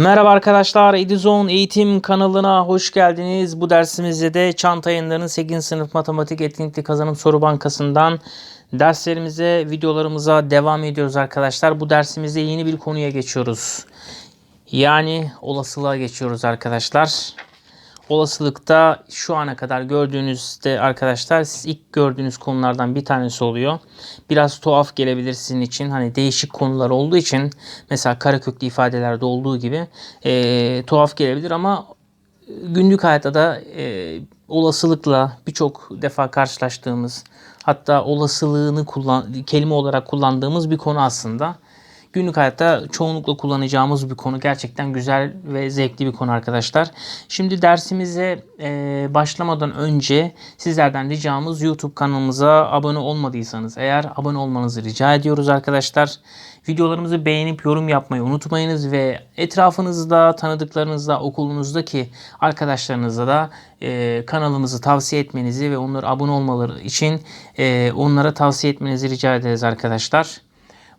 Merhaba arkadaşlar, Edizone Eğitim kanalına hoş geldiniz. Bu dersimizde de Çanta Yayınları'nın 8. sınıf matematik etkinlikli kazanım soru bankasından derslerimize, videolarımıza devam ediyoruz arkadaşlar. Bu dersimizde yeni bir konuya geçiyoruz. Yani olasılığa geçiyoruz arkadaşlar. Olasılıkta şu ana kadar gördüğünüzde arkadaşlar siz ilk gördüğünüz konulardan bir tanesi oluyor. Biraz tuhaf gelebilir sizin için. Hani değişik konular olduğu için mesela kareköklü ifadelerde olduğu gibi e, tuhaf gelebilir ama günlük hayatta da e, olasılıkla birçok defa karşılaştığımız hatta olasılığını kullan kelime olarak kullandığımız bir konu aslında günlük hayatta çoğunlukla kullanacağımız bir konu. Gerçekten güzel ve zevkli bir konu arkadaşlar. Şimdi dersimize e, başlamadan önce sizlerden ricamız YouTube kanalımıza abone olmadıysanız eğer abone olmanızı rica ediyoruz arkadaşlar. Videolarımızı beğenip yorum yapmayı unutmayınız ve etrafınızda, tanıdıklarınızda, okulunuzdaki arkadaşlarınızla da e, kanalımızı tavsiye etmenizi ve onlara abone olmaları için e, onlara tavsiye etmenizi rica ederiz arkadaşlar.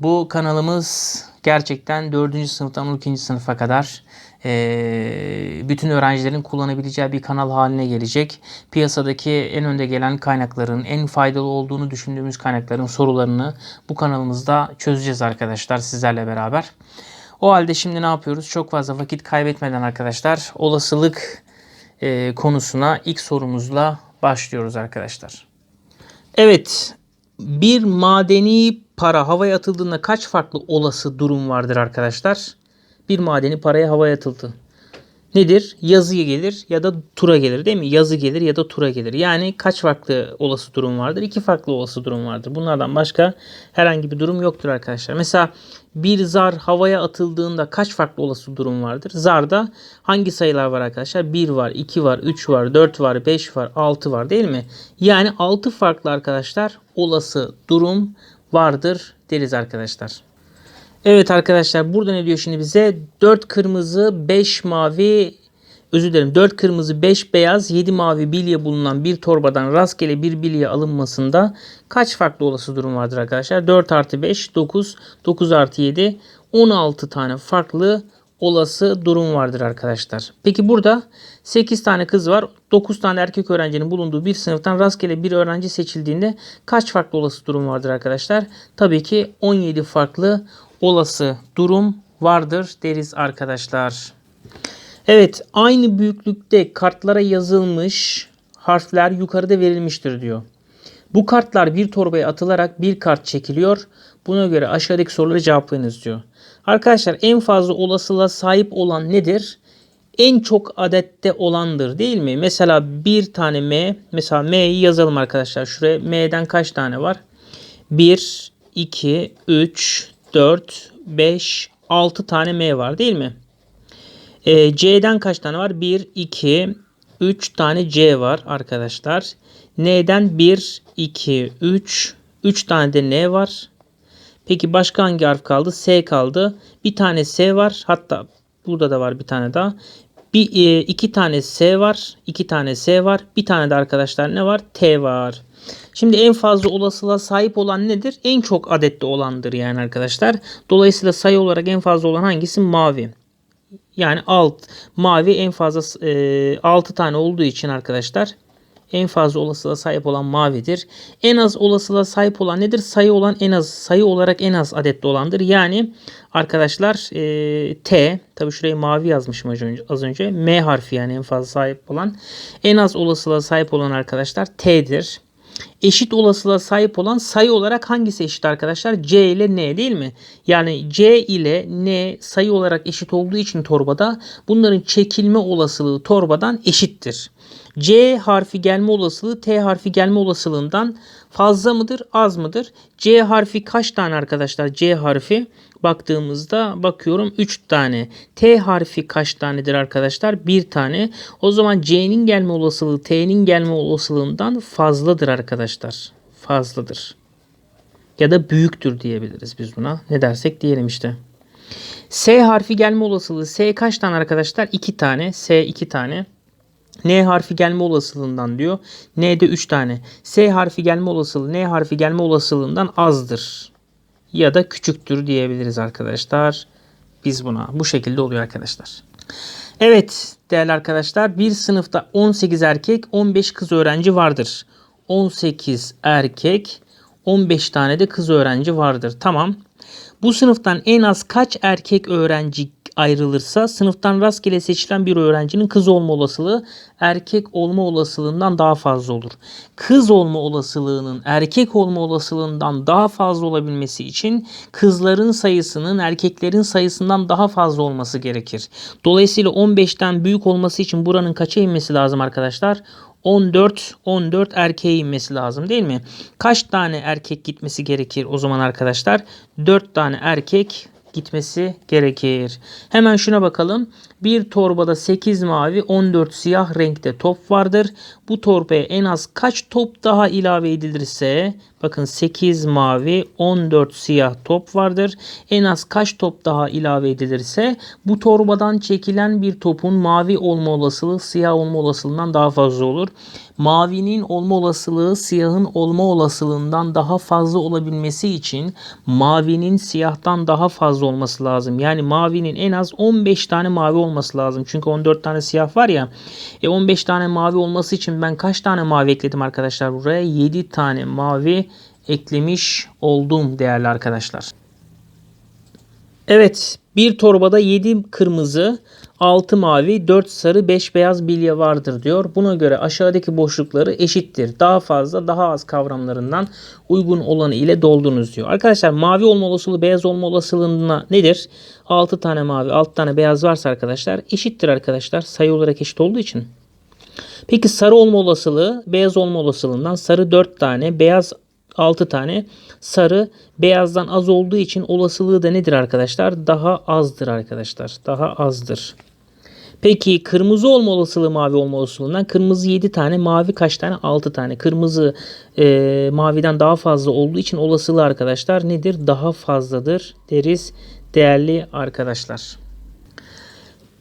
Bu kanalımız gerçekten 4. sınıftan 12. sınıfa kadar e, bütün öğrencilerin kullanabileceği bir kanal haline gelecek. Piyasadaki en önde gelen kaynakların, en faydalı olduğunu düşündüğümüz kaynakların sorularını bu kanalımızda çözeceğiz arkadaşlar sizlerle beraber. O halde şimdi ne yapıyoruz? Çok fazla vakit kaybetmeden arkadaşlar olasılık e, konusuna ilk sorumuzla başlıyoruz arkadaşlar. Evet, bir madeni para havaya atıldığında kaç farklı olası durum vardır arkadaşlar? Bir madeni paraya havaya atıldı. Nedir? Yazı gelir ya da tura gelir değil mi? Yazı gelir ya da tura gelir. Yani kaç farklı olası durum vardır? İki farklı olası durum vardır. Bunlardan başka herhangi bir durum yoktur arkadaşlar. Mesela bir zar havaya atıldığında kaç farklı olası durum vardır? Zarda hangi sayılar var arkadaşlar? 1 var, 2 var, 3 var, 4 var, 5 var, 6 var değil mi? Yani 6 farklı arkadaşlar olası durum vardır deriz arkadaşlar. Evet arkadaşlar burada ne diyor şimdi bize? 4 kırmızı 5 mavi özür dilerim 4 kırmızı 5 beyaz 7 mavi bilye bulunan bir torbadan rastgele bir bilye alınmasında kaç farklı olası durum vardır arkadaşlar? 4 artı 5 9 9 artı 7 16 tane farklı olası durum vardır arkadaşlar. Peki burada 8 tane kız var. 9 tane erkek öğrencinin bulunduğu bir sınıftan rastgele bir öğrenci seçildiğinde kaç farklı olası durum vardır arkadaşlar? Tabii ki 17 farklı olası durum vardır deriz arkadaşlar. Evet aynı büyüklükte kartlara yazılmış harfler yukarıda verilmiştir diyor. Bu kartlar bir torbaya atılarak bir kart çekiliyor. Buna göre aşağıdaki soruları cevaplayınız diyor. Arkadaşlar en fazla olasılığa sahip olan nedir? En çok adette olandır değil mi? Mesela bir tane M. Mesela M'yi yazalım arkadaşlar. Şuraya M'den kaç tane var? 1, 2, 3, 4, 5, 6 tane M var değil mi? E, C'den kaç tane var? 1, 2, 3 tane C var arkadaşlar. N'den 1, 2, 3, 3 tane de N var. Peki başka hangi harf kaldı? S kaldı. Bir tane S var. Hatta burada da var bir tane daha. Bir, e, iki tane S var. iki tane S var. Bir tane de arkadaşlar ne var? T var. Şimdi en fazla olasılığa sahip olan nedir? En çok adette olandır yani arkadaşlar. Dolayısıyla sayı olarak en fazla olan hangisi? Mavi. Yani alt mavi en fazla e, 6 tane olduğu için arkadaşlar en fazla olasılığa sahip olan mavidir. En az olasılığa sahip olan nedir? Sayı olan en az sayı olarak en az adette olandır. Yani arkadaşlar e, T tabi şuraya mavi yazmışım az önce, az önce. M harfi yani en fazla sahip olan. En az olasılığa sahip olan arkadaşlar T'dir. Eşit olasılığa sahip olan sayı olarak hangisi eşit arkadaşlar? C ile N değil mi? Yani C ile N sayı olarak eşit olduğu için torbada bunların çekilme olasılığı torbadan eşittir. C harfi gelme olasılığı T harfi gelme olasılığından fazla mıdır az mıdır? C harfi kaç tane arkadaşlar? C harfi baktığımızda bakıyorum 3 tane. T harfi kaç tanedir arkadaşlar? 1 tane. O zaman C'nin gelme olasılığı T'nin gelme olasılığından fazladır arkadaşlar. Fazladır. Ya da büyüktür diyebiliriz biz buna. Ne dersek diyelim işte. S harfi gelme olasılığı S kaç tane arkadaşlar? 2 tane. S 2 tane. N harfi gelme olasılığından diyor. N'de 3 tane. S harfi gelme olasılığı N harfi gelme olasılığından azdır. Ya da küçüktür diyebiliriz arkadaşlar. biz buna. Bu şekilde oluyor arkadaşlar. Evet değerli arkadaşlar bir sınıfta 18 erkek 15 kız öğrenci vardır. 18 erkek 15 tane de kız öğrenci vardır. Tamam. Bu sınıftan en az kaç erkek öğrenci ayrılırsa sınıftan rastgele seçilen bir öğrencinin kız olma olasılığı erkek olma olasılığından daha fazla olur. Kız olma olasılığının erkek olma olasılığından daha fazla olabilmesi için kızların sayısının erkeklerin sayısından daha fazla olması gerekir. Dolayısıyla 15'ten büyük olması için buranın kaça inmesi lazım arkadaşlar? 14 14 erkeğe inmesi lazım değil mi? Kaç tane erkek gitmesi gerekir o zaman arkadaşlar? 4 tane erkek gitmesi gerekir. Hemen şuna bakalım. Bir torbada 8 mavi 14 siyah renkte top vardır. Bu torbaya en az kaç top daha ilave edilirse bakın 8 mavi 14 siyah top vardır. En az kaç top daha ilave edilirse bu torbadan çekilen bir topun mavi olma olasılığı siyah olma olasılığından daha fazla olur. Mavinin olma olasılığı siyahın olma olasılığından daha fazla olabilmesi için mavinin siyahtan daha fazla olması lazım. Yani mavinin en az 15 tane mavi olması lazım. Çünkü 14 tane siyah var ya. E 15 tane mavi olması için ben kaç tane mavi ekledim arkadaşlar buraya? 7 tane mavi eklemiş oldum değerli arkadaşlar. Evet bir torbada 7 kırmızı, 6 mavi, 4 sarı, 5 beyaz bilye vardır diyor. Buna göre aşağıdaki boşlukları eşittir. Daha fazla, daha az kavramlarından uygun olanı ile doldurunuz diyor. Arkadaşlar mavi olma olasılığı beyaz olma olasılığına nedir? 6 tane mavi, 6 tane beyaz varsa arkadaşlar eşittir arkadaşlar. Sayı olarak eşit olduğu için. Peki sarı olma olasılığı beyaz olma olasılığından sarı 4 tane, beyaz 6 tane. Sarı beyazdan az olduğu için olasılığı da nedir arkadaşlar? Daha azdır arkadaşlar. Daha azdır. Peki kırmızı olma olasılığı mavi olma olasılığından kırmızı 7 tane mavi kaç tane 6 tane kırmızı e, maviden daha fazla olduğu için olasılığı arkadaşlar nedir daha fazladır deriz değerli arkadaşlar.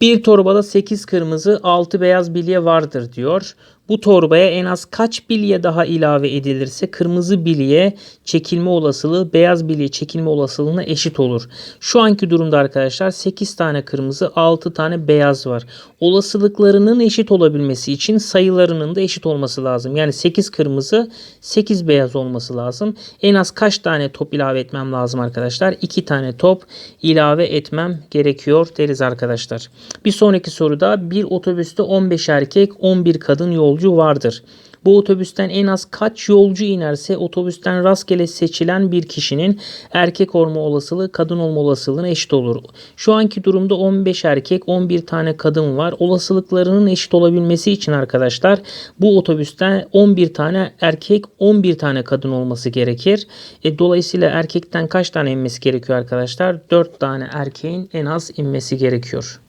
Bir torbada 8 kırmızı 6 beyaz bilye vardır diyor. Bu torbaya en az kaç bilye daha ilave edilirse kırmızı bilye çekilme olasılığı beyaz bilye çekilme olasılığına eşit olur. Şu anki durumda arkadaşlar 8 tane kırmızı 6 tane beyaz var. Olasılıklarının eşit olabilmesi için sayılarının da eşit olması lazım. Yani 8 kırmızı 8 beyaz olması lazım. En az kaç tane top ilave etmem lazım arkadaşlar? 2 tane top ilave etmem gerekiyor deriz arkadaşlar. Bir sonraki soruda bir otobüste 15 erkek 11 kadın yolcu vardır. Bu otobüsten en az kaç yolcu inerse otobüsten rastgele seçilen bir kişinin erkek olma olasılığı kadın olma olasılığına eşit olur. Şu anki durumda 15 erkek 11 tane kadın var. Olasılıklarının eşit olabilmesi için arkadaşlar bu otobüsten 11 tane erkek 11 tane kadın olması gerekir. E, dolayısıyla erkekten kaç tane inmesi gerekiyor arkadaşlar? 4 tane erkeğin en az inmesi gerekiyor.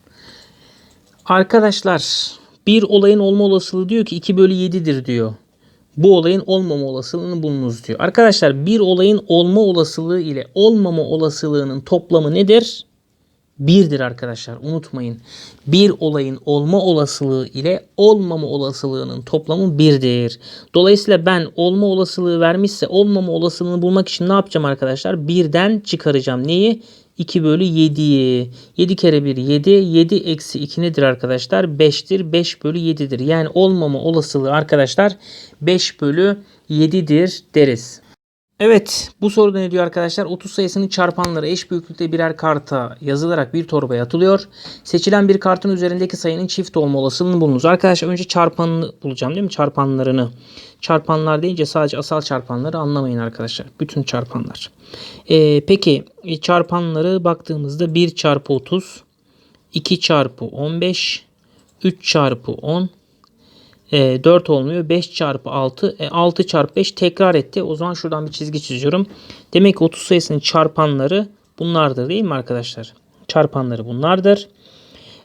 Arkadaşlar bir olayın olma olasılığı diyor ki 2 bölü 7'dir diyor. Bu olayın olmama olasılığını bulunuz diyor. Arkadaşlar bir olayın olma olasılığı ile olmama olasılığının toplamı nedir? 1'dir arkadaşlar unutmayın. Bir olayın olma olasılığı ile olmama olasılığının toplamı 1'dir. Dolayısıyla ben olma olasılığı vermişse olmama olasılığını bulmak için ne yapacağım arkadaşlar? 1'den çıkaracağım. Neyi? 2 bölü 7'yi. 7 kere 1 7. 7 eksi 2 nedir arkadaşlar? 5'tir. 5 bölü 7'dir. Yani olmama olasılığı arkadaşlar 5 bölü 7'dir deriz. Evet bu soruda ne diyor arkadaşlar? 30 sayısının çarpanları eş büyüklükte birer karta yazılarak bir torbaya atılıyor. Seçilen bir kartın üzerindeki sayının çift olma olasılığını bulunuz. Arkadaşlar önce çarpanını bulacağım değil mi? Çarpanlarını. Çarpanlar deyince sadece asal çarpanları anlamayın arkadaşlar. Bütün çarpanlar. Ee, peki çarpanları baktığımızda 1 çarpı 30, 2 çarpı 15, 3 çarpı 10, e, 4 olmuyor. 5 çarpı 6. E, 6 çarpı 5 tekrar etti. O zaman şuradan bir çizgi çiziyorum. Demek ki 30 sayısının çarpanları bunlardır değil mi arkadaşlar? Çarpanları bunlardır.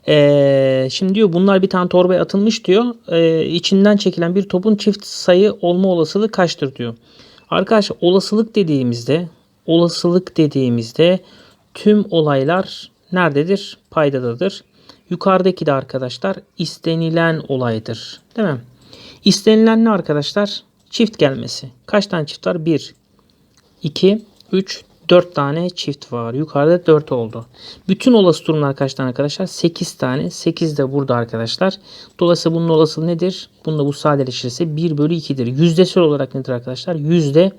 E, şimdi diyor bunlar bir tane torbaya atılmış diyor. E, içinden çekilen bir topun çift sayı olma olasılığı kaçtır diyor. Arkadaşlar olasılık dediğimizde olasılık dediğimizde tüm olaylar nerededir? Paydadadır. Yukarıdaki de arkadaşlar istenilen olaydır. Değil mi? İstenilen ne arkadaşlar? Çift gelmesi. Kaç tane çift var? 1, 2, 3, 4 tane çift var. Yukarıda 4 oldu. Bütün olası durumlar kaç tane arkadaşlar? 8 tane. 8 de burada arkadaşlar. Dolayısıyla bunun olasılığı nedir? Bunda bu sadeleşirse 1 bölü 2'dir. Yüzdesel olarak nedir arkadaşlar? Yüzde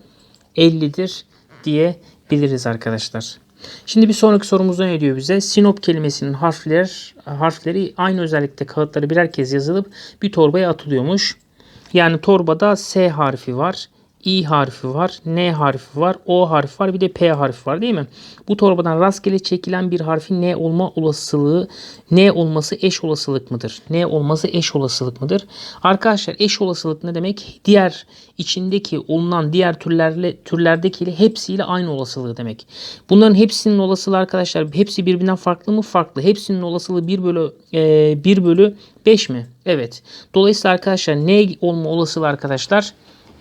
50'dir diyebiliriz arkadaşlar. Şimdi bir sonraki sorumuzda ne diyor bize? Sinop kelimesinin harfler, harfleri aynı özellikte kağıtları birer kez yazılıp bir torbaya atılıyormuş. Yani torbada S harfi var. İ harfi var, N harfi var, O harfi var, bir de P harfi var değil mi? Bu torbadan rastgele çekilen bir harfin N olma olasılığı, N olması eş olasılık mıdır? N olması eş olasılık mıdır? Arkadaşlar eş olasılık ne demek? Diğer içindeki olunan diğer türlerle türlerdekiyle hepsiyle aynı olasılığı demek. Bunların hepsinin olasılığı arkadaşlar hepsi birbirinden farklı mı? Farklı. Hepsinin olasılığı 1 bölü e, 1 bölü 5 mi? Evet. Dolayısıyla arkadaşlar ne olma olasılığı arkadaşlar?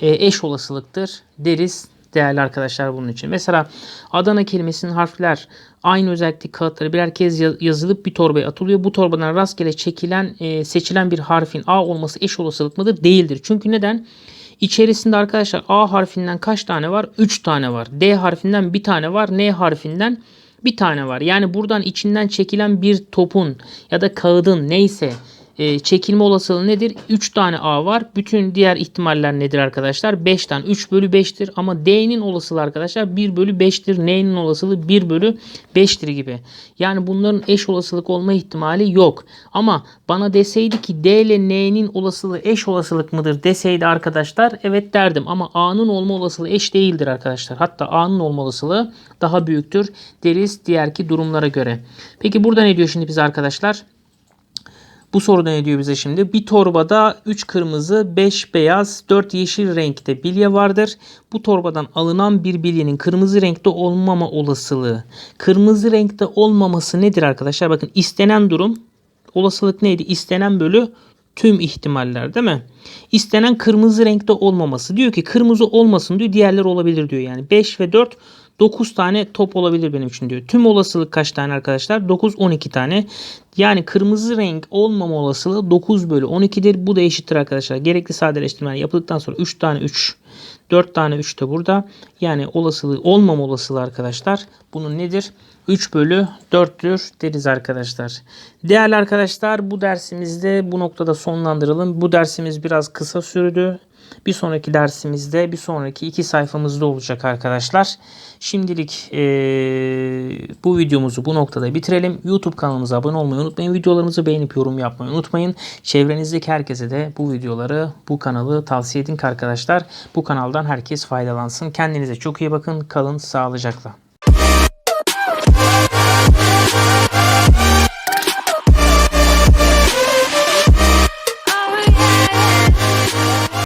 E, eş olasılıktır deriz değerli arkadaşlar bunun için. Mesela Adana kelimesinin harfler aynı özellikle kağıtları birer kez yazılıp bir torbaya atılıyor. Bu torbadan rastgele çekilen e, seçilen bir harfin A olması eş olasılık mıdır? Değildir. Çünkü neden? İçerisinde arkadaşlar A harfinden kaç tane var? 3 tane var. D harfinden bir tane var. N harfinden bir tane var. Yani buradan içinden çekilen bir topun ya da kağıdın neyse e, çekilme olasılığı nedir? 3 tane A var. Bütün diğer ihtimaller nedir arkadaşlar? 5 tane. 3 bölü 5'tir. Ama D'nin olasılığı arkadaşlar 1 bölü 5'tir. N'nin olasılığı 1 bölü 5'tir gibi. Yani bunların eş olasılık olma ihtimali yok. Ama bana deseydi ki D ile N'nin olasılığı eş olasılık mıdır deseydi arkadaşlar evet derdim. Ama A'nın olma olasılığı eş değildir arkadaşlar. Hatta A'nın olma olasılığı daha büyüktür deriz diğerki durumlara göre. Peki burada ne diyor şimdi biz arkadaşlar? Bu soruda ne diyor bize şimdi? Bir torbada 3 kırmızı, 5 beyaz, 4 yeşil renkte bilye vardır. Bu torbadan alınan bir bilyenin kırmızı renkte olmama olasılığı. Kırmızı renkte olmaması nedir arkadaşlar? Bakın istenen durum olasılık neydi? İstenen bölü tüm ihtimaller değil mi? İstenen kırmızı renkte olmaması. Diyor ki kırmızı olmasın diyor diğerleri olabilir diyor. Yani 5 ve 4 9 tane top olabilir benim için diyor. Tüm olasılık kaç tane arkadaşlar? 9 12 tane. Yani kırmızı renk olmama olasılığı 9 bölü 12'dir. Bu da eşittir arkadaşlar. Gerekli sadeleştirmeler yapıldıktan sonra 3 tane 3 4 tane 3 de burada. Yani olasılığı olmama olasılığı arkadaşlar. Bunun nedir? 3 bölü 4'tür deriz arkadaşlar. Değerli arkadaşlar bu dersimizde bu noktada sonlandıralım. Bu dersimiz biraz kısa sürdü. Bir sonraki dersimizde bir sonraki iki sayfamızda olacak arkadaşlar. Şimdilik e, bu videomuzu bu noktada bitirelim. YouTube kanalımıza abone olmayı unutmayın. Videolarımızı beğenip yorum yapmayı unutmayın. Çevrenizdeki herkese de bu videoları, bu kanalı tavsiye edin arkadaşlar. Bu kanaldan herkes faydalansın. Kendinize çok iyi bakın. Kalın sağlıcakla.